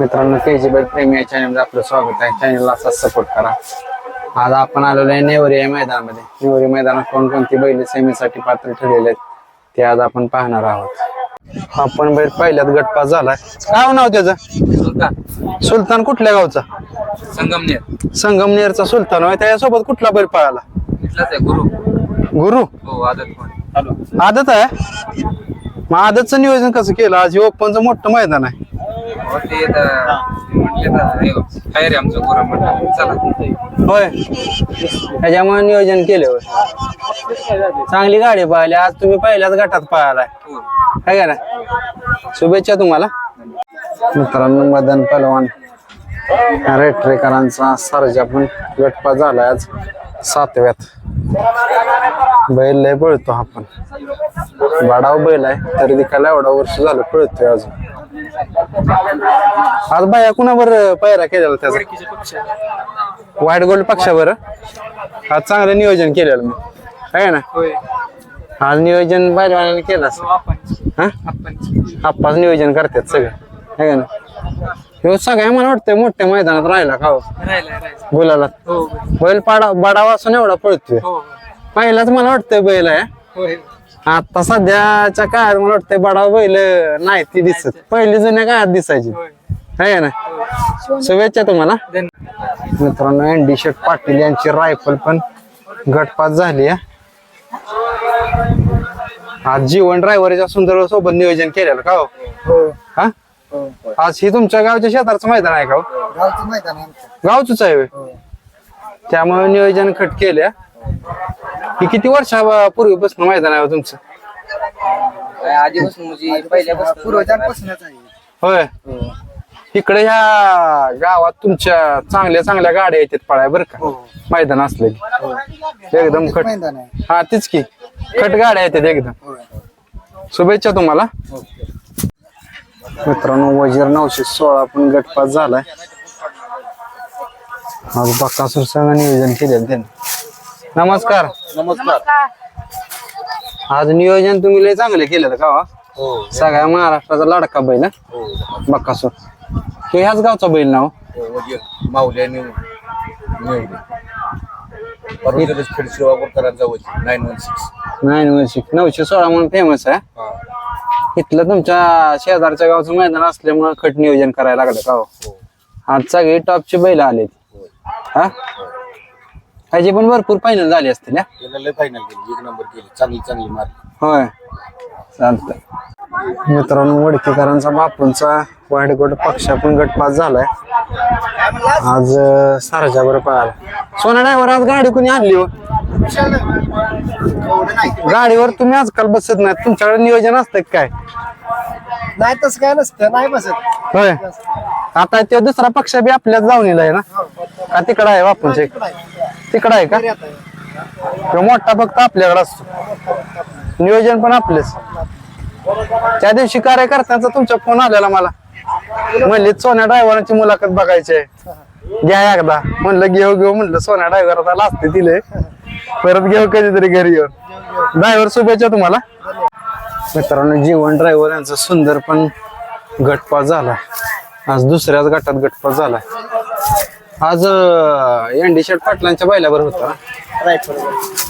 मित्रांनो के जी प्रेमी या चॅनलमध्ये आपलं स्वागत आहे. चॅनलला असाच सपोर्ट करा. आज आपण आलेलो आहे नेवरी या मैदानामध्ये. नेवरी मैदानात कोणकोणती बैल सेमीसाठी पात्र ठरलेले आहेत ते आज आपण पाहणार आहोत. आपण बैल पहिल्यात गटपास झालाय. काय नाव त्याचं? सुलतान. सुलतान कुठल्या गावचा? संगमनेर. संगमनेरचा सुलतान होय. त्याच्यासोबत कुठला बैल पळाला? इथलाच आहे गुरु. गुरु? हो आदत पण आदत आहे? मग आदतचं नियोजन कसं केलं? आज हे ओपनचं मोठं मैदान आहे. ते आता म्हटले तर हे काय रे आमचं गुरु म्हटलं? चला. होय. त्याच्यामुळे नियोजन केले होय. चांगली गाडी पाहिली. आज तुम्ही पहिल्याच गटात पाहिलाय हो. काय का ना शुभेच्छा तुम्हाला. मित्रांनो मदन पलवान रेटरेकरांचा सर्जा पण गटपा झालाय आज सातव्यात. बैल लय पळतो हा पण वाडाव बैल आहे तरी दिखायला एवढा वर्ष झालं पळतोय अजून. आज बाया कुणावर पैरा केलेला त्याचा? व्हाईट गोल्ड पक्षावर? आज चांगलं नियोजन केलेलं मी आहे ना? आज नियोजन बैलवाल्याने केलं हा? आप्पाच. नियोजन करतात सगळं. आहे ना? ह्यो सगळ्या मला वाटतंय मोठ्या मैदानात राहिला का हो? राहिला बोलायला हो बैल पाडा बडावा असून एवढा पळतोय. हो पहिलाच मला वाटतंय बैल आहे. आता सध्याच्या काळात मला वाटतंय बडावा बैल नाही ती दिसत. पहिली जुन्या काळात दिसायची. आहे ना? शुभेच्छा तुम्हाला. मित्रांनो एनडी शेठ पाटील यांची रायफल पण गटपात झाली आज जीवन ड्रायव्हरच्या सुंदर सोबत नियोजन केलेलं का हो? हो. हा? हो आज ही तुमच्या गावच्या शेताचं मैदान आहे का हो? गावचं मैदान आहे. हो. त्यामुळे नियोजन खट केल्या. ही किती वर्षापूर्वीपासून मैदान आहे हो तुमचं? आधीपासून म्हणजे पहिल्यापासून पूर्वजांपासूनच आहे. होय. हो. इकडे ह्या गावात तुमच्या चांगल्या चांगल्या गाड्या येतात पळाय बरं का. मैदान असलं की. एकदम खट मैदान आहे? हा तीच की. खट गाड्या येतात एकदम. हो. शुभेच्छा तुम्हाला. मित्रांनो वजीर नऊशे सोळा पण गटपास झालाय. आज बक्कासूर संघ नियोजन केलेलं त्यांनी. नमस्कार. नमस्कार. आज नियोजन तुम्ही लय चांगले केलेलं का हो? हो. सगळ्या महाराष्ट्राचा लाडका बैल हो? बक्कासूर हे ह्याच गावचा बैल नाव? माऊल्या खेडशिवाकरांचा वजीर नाईन वन सिक्स नऊशे सोळा म्हणून फेमस आहे. इथलं तुमच्या शेजारच्या गावचं मैदान असल्यामुळे खट नियोजन करायला लागलं का हो? आज सगळी टॉपची बैल आले हा. ह्याची पण भरपूर फायनल झाली असतील हा? त्याला लय फायनल केली. एक नंबर केली. चांगली चांगली मारली होय. चालतंय. मित्रांनो वडकेकरांचा बापूंचा वाईटगड पक्ष पण गटपास झालाय. आज अं, सारच्या बरं पळाला. सोना ड्रायव्हर आज गाडी कोणी आणली हो? गाडीवर तुम्ही आजकाल बसत नाही तुमच्याकडे नियोजन असतं का काय? नाही तसं काय नसतं. नाही बसत. होय. आता तो दुसरा पक्ष बी आपल्याच जाऊन आहे ना? का तिकडं आहे बापूंचे तिकडं आहे का? तो मोठा फक्त आपल्याकडे असतो. नियोजन पण आपलेच. त्या दिवशी कार्यकर्त्यांचा तुमचा फोन आलेला मला. म्हणले सोन्या ड्रायव्हरांची मुलाखत बघायची आहे. घ्या एकदा. म्हणलं घेऊ घेऊ म्हणलं सोन्या ड्रायव्हर आता लाजते दिले परत घेऊ कधीतरी घरी येऊन. ड्रायव्हर शुभेच्छा तुम्हाला. मित्रांनो जीवन ड्रायव्हर यांचा सुंदर पण गटपास झाला आज दुसऱ्याच गटात गटपास झाला आज एनडी शेट पाटलांच्या बैलावर होता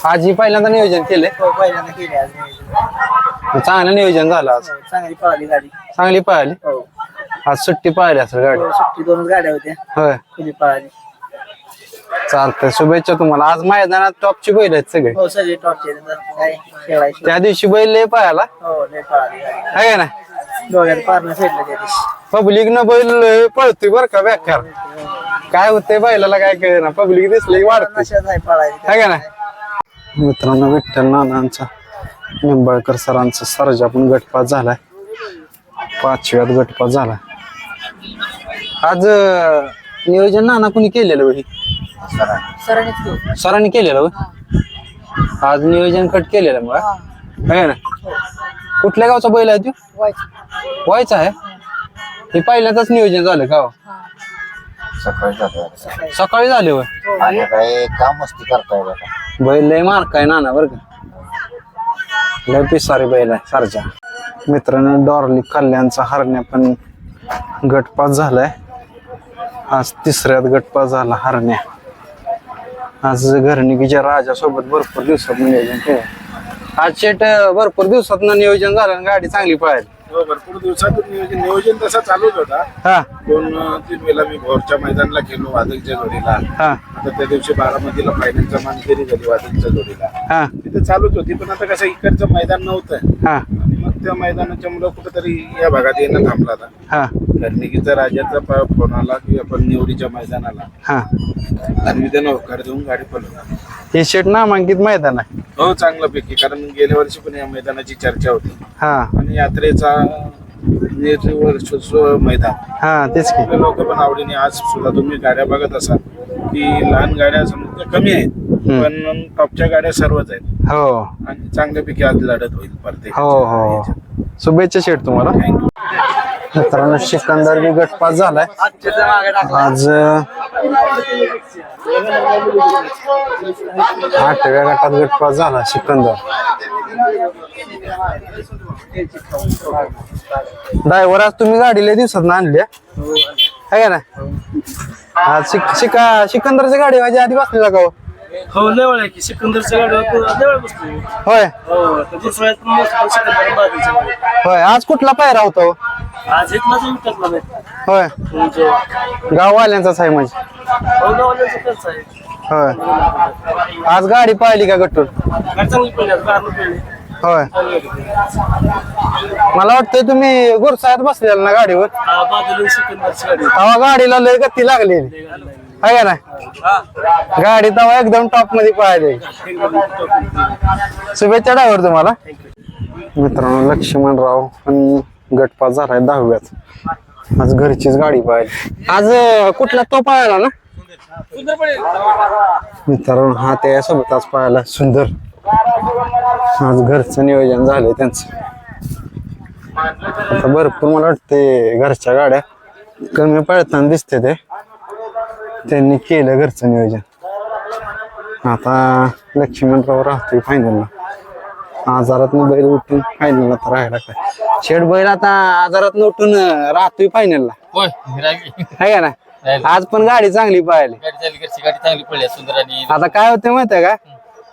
आज ही पहिल्यांदा नियोजन हो पहिल्यांदा केली आज नियोजन. चांगलं नियोजन झालं आज. चांगली पळाली गाडी. चांगली पळाली? हो. आज सुट्टी पळाली असेल गाडी. हो, सुट्टी दोनच गाड्या होत्या. होय. खुली पळाली. चालतंय शुभेच्छा तुम्हाला. आज मैदानात टॉपची बैल आहेत सगळे. हो सगळे टॉपचे काय खेळायचे. त्या दिवशी बैल लय पळाला. हो लय पळाली गाडी. आहे ना डोळ्यात पारणं फेडलं त्या दिवशी. पब्लिक न बैल लय पळतोय बर का बेकार. काय होतंय बैलाला काय कळेना. पब्लिक दिसली वाढते आहे आहे का ना मित्रांनो विठ्ठल नानांचा निंबाळकर सरांचा सर्जा पण गटपात झालाय. पाचव्यात गटपात झालाय. आज अं, नियोजन नाना कुणी केलेलं सरांनीच घेऊ सरांनी केलेलं होय आज नियोजन कट केलेलं मग ना कुठल्या गावचा बैल आहे तू? व्हायचा आहे? हे पहिल्यांदाच नियोजन झालं का हो? सकाळी जातो सकाळी. झाले आणि काय काम मस्ती करताय बघा. बैल लय मार काय नाना बरं का. लय पिसारी बैल आहे सारच्या मित्रांनो डॉर्ली कल्याणचा हरण्या पण गटपास झालाय. आज तिसऱ्यात गटपास झाला हरण्या. आज घरणिकीच्या राजासोबत भरपूर दिवसात नियोजन केलं आज शेट भरपूर दिवसात नियोजन झालं आणि गाडी चांगली पाहिली हो, भरपूर दिवसातून नियोजन नियोजन तसा चालूच होता. हा. दोन अं, तीन वेळा मी भोरच्या मैदानाला गेलो वादकच्या जोडीला. हा. आता त्या दिवशी बारामतीला फायनलचा मानकरी झाली वादकच्या जोडीला. हा. तिथे चालूच होती पण आता कसं इकडचं मैदान नव्हतं. हा. आणि मग त्या मैदानाच्या मुलं कुठेतरी या भागात येणं थांबला आता. हा. घरणिकीचा राजाचा प- फोन आला की आपण निवडीच्या मैदानाला. हा. आणि मी त्यांना होकार देऊन गाडी पळवली. हे शेट नामांकित मैदान आहे. हो चांगलं पैकी कारण गेल्या वर्षी पण या मैदानाची चर्चा होती. हा. आणि यात्रेचा नेतृत्व मैदान. हा तेच की. लोक पण आवडीने आज सुद्धा तुम्ही गाड्या बघत असाल की लहान गाड्या समजा कमी आहेत पण टॉपच्या गाड्या सर्वच आहेत. हो. आणि चांगल्यापैकी आज लढत होईल प्रत्येक हो हो शुभेच्छा शेट तुम्हाला. थँक्यू मित्रांनो सिकंदर बी गटपास झालाय. आज अं, आठव्या गटात गटपास झाला सिकंदर. ड्रायव्हर आज तुम्ही गाडी लय दिवसात आणली आहे का ना आज शिक शिका सिकंदरची गाडी माझ्या आधी बसलेला का हो? हो लेवळ आहे की सिकंदरच्या गाडीवर लेवळ बसतोय होय. हो तर दुसऱ्या पण बसतो सिकंदर बाजूच्या गाडीवर. होय आज कुठला पायरा होता हो? आज नाही. होय. म्हणजे गाववाल्यांचाच आहे म्हणजे. होय. आज गाडी पाहिली का गट्टून? होय. मला वाटतंय तुम्ही गुरसाळ्यात बसलेला ना गाडीवर? तेव्हा गाडीला लय गती लागली. आहे का ना गाडी तेव्हा एकदम टॉपमध्ये पाहिली शुभेच्छा ड्रायव्हर तुम्हाला. मित्रांनो लक्ष्मणराव गटपास झालाय दहाव्यात. आज घरचीच गाडी पाहिली. आज कुठला तो पाहिला ना? मित्रांनो हा त्यासोबत आज पाहायला. सुंदर. आज घरचं नियोजन झालंय त्यांचं. आता भरपूर मला वाटते घरच्या गाड्या कमी पळताना दिसते ते. त्यांनी केलं घरचं नियोजन. आता लक्ष्मणराव राहतोय फायनलला आजारात बैल उठून फायनलला तर राहायला काय? शेड बैल आता आजारात उठून राहतोय फायनलला आहे का ना आज पण गाडी चांगली पाहिली. गाडी घरची गाडी चांगली पडली सुंदर आणि आता काय होतं माहितीये का?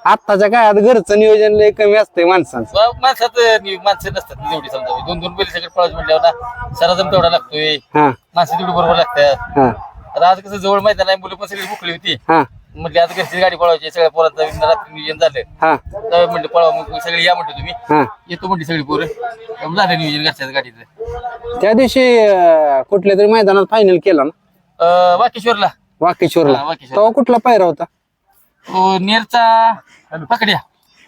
आत्ताच्या काळात घरचं नियोजन लय कमी असतंय माणसांचं. वा- माणसात नि- माणसं नसतात ना समजा. दोन दोन बैल सगळे पळायचं म्हटल्यावर ना सराजम तेवढा लागतोय. हा. माणसं तेवढी बरोबर लागतात. हा. आता आज कसं जवळ मैदान आहे मुलं पण सगळी मोकळी होती. हा. म्हटली आता घरची गाडी पळवायची सगळ्या पोरांचं रात्री नियोजन झालं. हा. पळवा. मग सगळे या म्हटलं तुम्ही. हा. येतो म्हटली सगळी पोरं. झालं नियोजन घरच्याच गाडीचं. त्या दिवशी अं, कुठल्या तरी मैदानात फायनल केला ना? अं, वाकेश्वरला. वाकेश्वरला. हा, वाकेश्वर. तो कुठला पायरा होता? तो नेरचा पकड्या.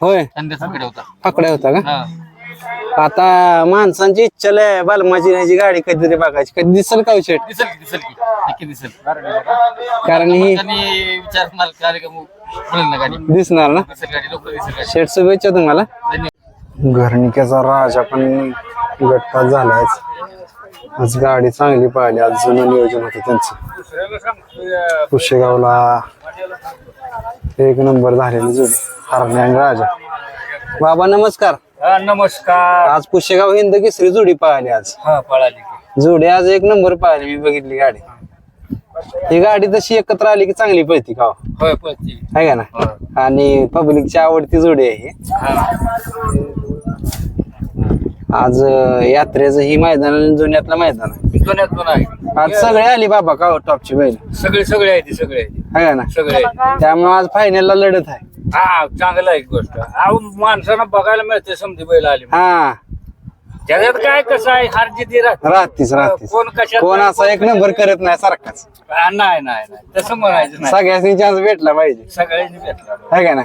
होय. पकड्या होता. पकड्या होता का? हा. आता माणसांची इच्छा लय बालमाची ह्याची गाडी कधीतरी बघायची. कधी दिसल का शेट दिसेल की दिसेल की. नक्की दिसेल. कारण ही त्यांनी विचार मला कार्यक्रम मिळेल ना गाडी. दिसणार ना? दिसेल गाडी लवकर दिसेल गाडी. शेट शुभेच्छा तुम्हाला. धन्यवाद. घरणिकेचा राजा पण गटपास झालाय आज गाडी चांगली पाहिली. आज जुनं नियोजन होतं त्यांचं. पुशेगावला एक नंबर झालेली जोडी. हरण्या आणि राजा. बाबा नमस्कार. नमस्कार. आज पुशेगाव हिंद केसरी जोडी पाहिली आज. हा पळाली जोडी आज एक नंबर पाहिली. मी बघितली गाडी. ही गाडी तशी एकत्र आली की चांगली पळती का हो? होय पळती. आहे का ना? आणि पब्लिकची आवडती जोडी आहे ही. आज यात्रेचं ही मैदान जुन्यातलं मैदान आहे. जुन्यात पण आहे आज सगळे आली बाबा का हो, टॉपची बैल? सगळे सगळे आहे ते सगळे आहे ते. आहे का ना? सगळे आहे. त्यामुळे आज फायनलला लढत आहे. हा चांगलं आहे गोष्ट. अहो माणसांना बघायला मिळते समधी बैल आली हा. त्याच्यात काय कसं आहे? हार जिथे राहतीच राहतीच. कोण कशात कोण असा एक नंबर करत नाही सारखाच. नाही नाही नाही. तसं म्हणायचं नाही. सगळ्यांनी चान्स भेटला पाहिजे. सगळ्यांनी भेटला. आहे का ना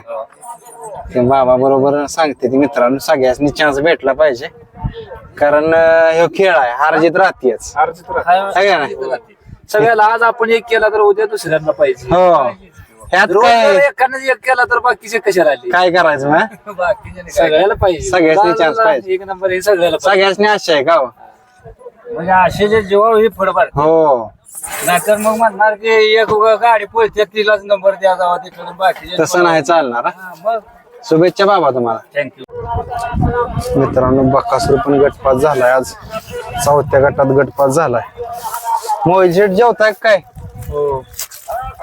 ते बाबा बरोबर सांगते ते मित्रांनो सगळ्यांनी चान्स भेटला पाहिजे. कारण ह्यो खेळ आहे. हार जीत राहतेच आहे का ना सगळ्याला आज आपण एक केला तर उद्या दुसऱ्यांना पाहिजे. हो. ह्यात रोज जर काय एकानं एक केला तर बाकीचे कशाला आले काय करायचं मग? बाकीचे सगळ्याला पाहिजे. सगळ्यासनी chance जा- पाहिजे. एक नंबर हे सगळ्याला सगळ्यांनी आशा आहे का हो? पाहिजे. म्हणजे असे जे जेव्हा हे फडफड हो. नाहीतर मग म्हणणार की एक उगा गाडी पळते तिलाच नंबर द्या जावा तिकडून बाकीचे तसं नाही चालणार हा. हा, मग शुभेच्छा बाबा तुम्हाला. थँक्यू मित्रांनो बक्कासूर पण गटपात झालाय आज. चौथ्या गटात गटपात झालाय. मोहित जेवताय काय?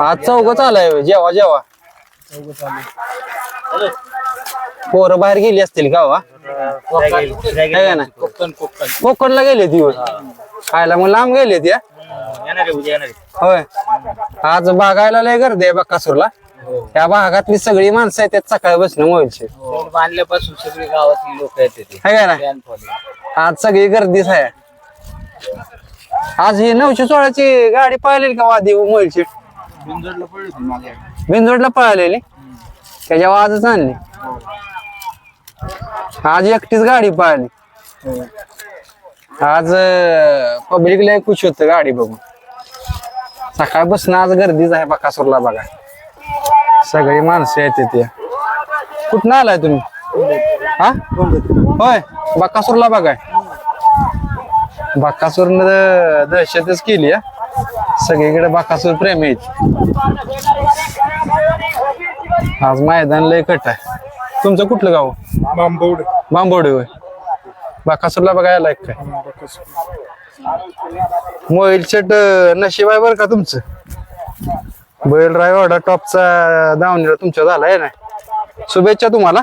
आज चौघच आलाय. जेवा जेवा. पोरं बाहेर गेली असतील का वा ना कोकण कोकण. कोकणला गेले ती. खायला मग लांब गेले ती हा? होय. आज बागायला लय गर्दी आहे बक्कासूरला त्या भागातली सगळी माणसं आहेत त्यात सकाळी बसणं मोबाईल शेट फोन बांधल्यापासून सगळी गावातली लोक येते ते है का. आज सगळी गर्दीच आहे. आज ही नऊशे सोळाची गाडी पळालेली का वादी मोबाईलची. बिंदोडला पळालेली? त्याच्यावर आजच आणली. आज एकटीच गाडी पळाली. आज पब्लिक लय खुश होत गाडी बघून. सकाळपासून आज गर्दीच आहे बकासूरला बघा. सगळी माणसं येते ते कुठं आलाय तुम्ही? हा? होय बकासूरला बघाय. बकासूरनं दहशतच केली हा. सगळीकडे बकासूर प्रेम आहेत. आज मैदान लय कट आहे. तुमचं कुठलं गाव? बांबवड बांबोडे होय. बाकासूरला बघायला एक काय? मोबाईल सेट नशीब आहे बरं का तुमचं? बैल राय ऑर्डर टॉपचा दावणीला तुमच्या झाला आहे ना? शुभेच्छा तुम्हाला.